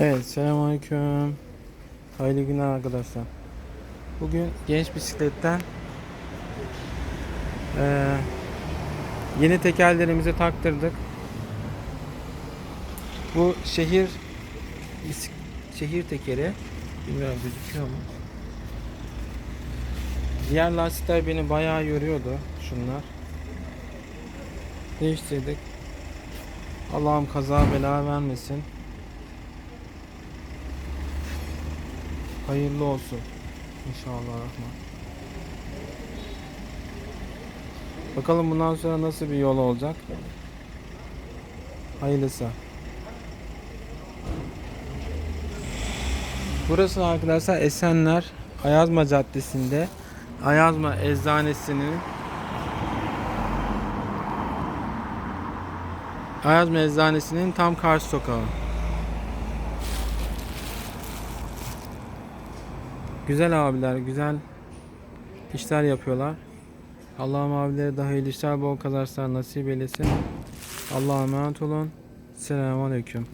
Evet, selamünaleyküm. Hayırlı günler arkadaşlar. Bugün genç bisikletten eee, yeni tekerlerimizi taktırdık. Bu şehir şehir tekeri. Bilmiyorum gözüküyor mu? Diğer lastikler beni bayağı yoruyordu. Şunlar. Değiştirdik. Allah'ım kaza bela vermesin. Hayırlı olsun. İnşallah Rahman. Bakalım bundan sonra nasıl bir yol olacak. Hayırlısı. Burası arkadaşlar Esenler Ayazma Caddesi'nde Ayazma Eczanesinin Ayazma Eczanesinin tam karşı sokağı. Güzel abiler, güzel işler yapıyorlar. Allah'ım abilere daha iyi işler, bol kazançlar nasip eylesin. Allah'a emanet olun. Selamun Aleyküm.